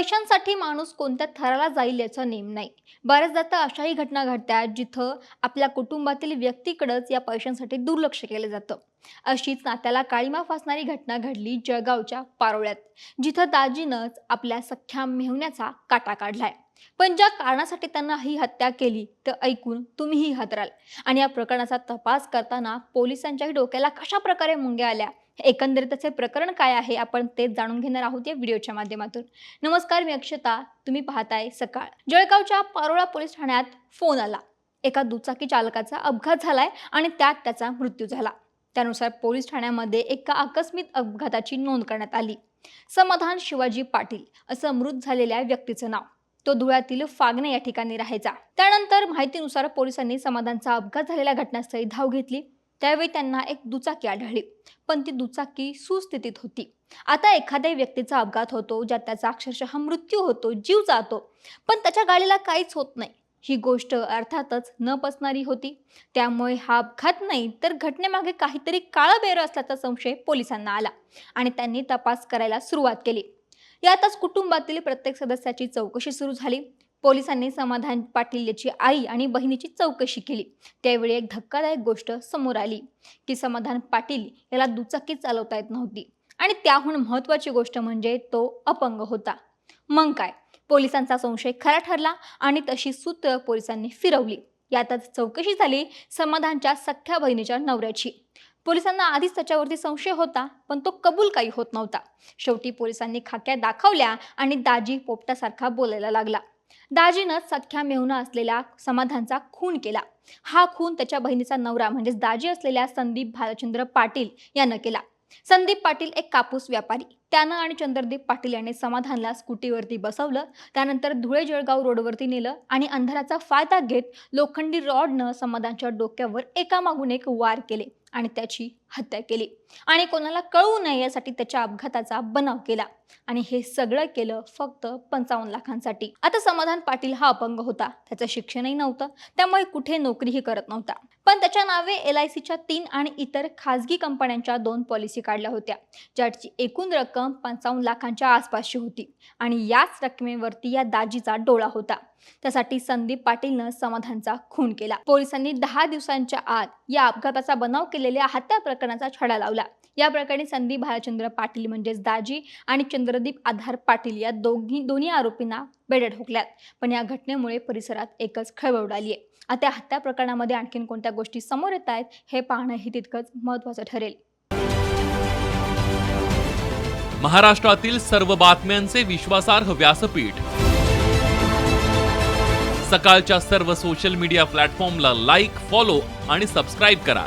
पैशांसाठी माणूस कोणत्या थराला जाईल याचा नेम नाही. बऱ्याचदा तर अशाही घटना घडतात जिथं आपल्या कुटुंबातील व्यक्तीकडंच या पैशांसाठी दुर्लक्ष केलं जातं. अशीच नात्याला काळीमा फासणारी घटना घडली जळगावच्या पारोळ्यात जिथं दाजीनंच आपल्या सख्या मेहण्याचा काटा काढलाय. पण ज्या कारणासाठी त्यांना ही हत्या केली तर ऐकून तुम्हीही हादराल. आणि या प्रकरणाचा तपास करताना पोलिसांच्याही डोक्याला कशा प्रकारे मुंग्या आल्या? हे एकंदरीतचे प्रकरण काय आहे? आपण तेच जाणून घेणार आहोत या व्हिडिओच्या माध्यमातून. नमस्कार मी अक्षता. तुम्ही पाहताय सकाळ. जळगावच्या पारोळा पोलीस ठाण्यात फोन आला. एका दुचाकी चालकाचा अपघात झालाय आणि त्यात त्याचा मृत्यू झाला. त्यानुसार पोलीस ठाण्यामध्ये एका आकस्मिक अपघाताची नोंद करण्यात आली. समाधान शिवाजी पाटील असं मृत झालेल्या व्यक्तीचं नाव. तो धुळ्यातील फागणे या ठिकाणी राहायचा. त्यानंतर माहितीनुसार पोलिसांनी समाधानचा अपघात झालेल्या घटनास्थळी धाव घेतली. त्यावेळी त्यांना एक दुचाकी आढळली. पण ती दुचाकी सुस्थितीत होती. आता एखाद्या व्यक्तीचा अपघात होतो ज्यात त्याचा अक्षरशः मृत्यू होतो जीव जातो पण त्याच्या गाडीला काहीच होत नाही. ही गोष्ट अर्थातच न पसणारी होती. त्यामुळे हा अपघात नाही तर घटनेमागे काहीतरी काळं बेरं असल्याचा संशय पोलिसांना आला आणि त्यांनी तपास करायला सुरुवात केली. यातच कुटुंबातील प्रत्येक सदस्याची चौकशी सुरू झाली. पोलिसांनी समाधान पाटील याची आई आणि बहिणीची चौकशी केली. त्यावेळी एक धक्कादायक गोष्ट समोर आली की समाधान पाटील याला दुचाकी चालवता येत नव्हती. आणि त्याहून महत्त्वाची गोष्ट म्हणजे तो अपंग होता. मग काय? पोलिसांचा संशय खरा ठरला आणि तशी सूत्र पोलिसांनी फिरवली. यातच चौकशी झाली समाधानच्या सख्ख्या बहिणीच्या नवऱ्याची. पोलिसांना आधीच त्याच्यावरती संशय होता पण तो कबूल काही होत नव्हता. शेवटी पोलिसांनी खाक्या दाखवल्या आणि दाजी पोपटासारखा बोलायला लागला. दाजीनं सख्या मेहुना असलेल्या समाधानचा खून केला. हा खून त्याच्या बहिणीचा नवरा म्हणजेच दाजी असलेल्या संदीप भालचंद्र पाटील यानं केला. संदीप पाटील एक कापूस व्यापारी. त्यानं आणि चंद्रदीप पाटील याने समाधानला स्कूटीवरती बसवलं त्यानंतर धुळे जळगाव रोडवरती नेलं आणि अंधाराचा फायदा घेत लोखंडी रॉडनं समाधानच्या डोक्यावर एकामागून एक वार केले. आणि त्याची हत्या केली. आणि कोणाला कळू नये यासाठी त्याच्या अपघाताचा बनाव केला. आणि हे सगळं केलं फक्त पंचावन्न लाखांसाठी. आता समाधान पाटील हा अपंग होता. त्याचं शिक्षणही नव्हतं. त्यामुळे कुठे नोकरीही करत नव्हता. पण त्याच्या नावे एल आय सीच्या तीन आणि इतर खाजगी कंपन्यांच्या दोन पॉलिसी काढल्या होत्या. ज्याची एकूण रक्कम पंचावन्न लाखांच्या आसपासची होती. आणि याच रकमेवरती या दाजीचा डोळा होता. त्यासाठी संदीप पाटीलनं समाधानचा खून केला. पोलिसांनी दहा दिवसांच्या आत या अपघाताचा बनाव केलेल्या हत्या प्रकरणाचा छडा लावला. या प्रकरणी संदीप भालचंद्र पाटील म्हणजेच दाजी आणि चंद्रदीप आधार पाटील या दोघी दोन्ही आरोपींना बेड्या ठोकल्यात. पण या घटनेमुळे परिसरात एकच खळबळ उडाली आहे आता हत्या प्रकरणामध्ये आणखीन कोणत्या गोष्टी समोर येत आहेत हे पाहणंही तितकंच महत्त्वाचं ठरेल. महाराष्ट्रातील सर्व बातम्यांचे विश्वासार्ह व्यासपीठ. सकाळच्या सर्व सोशल मीडिया प्लॅटफॉर्मला लाईक फॉलो आणि सबस्क्राईब करा.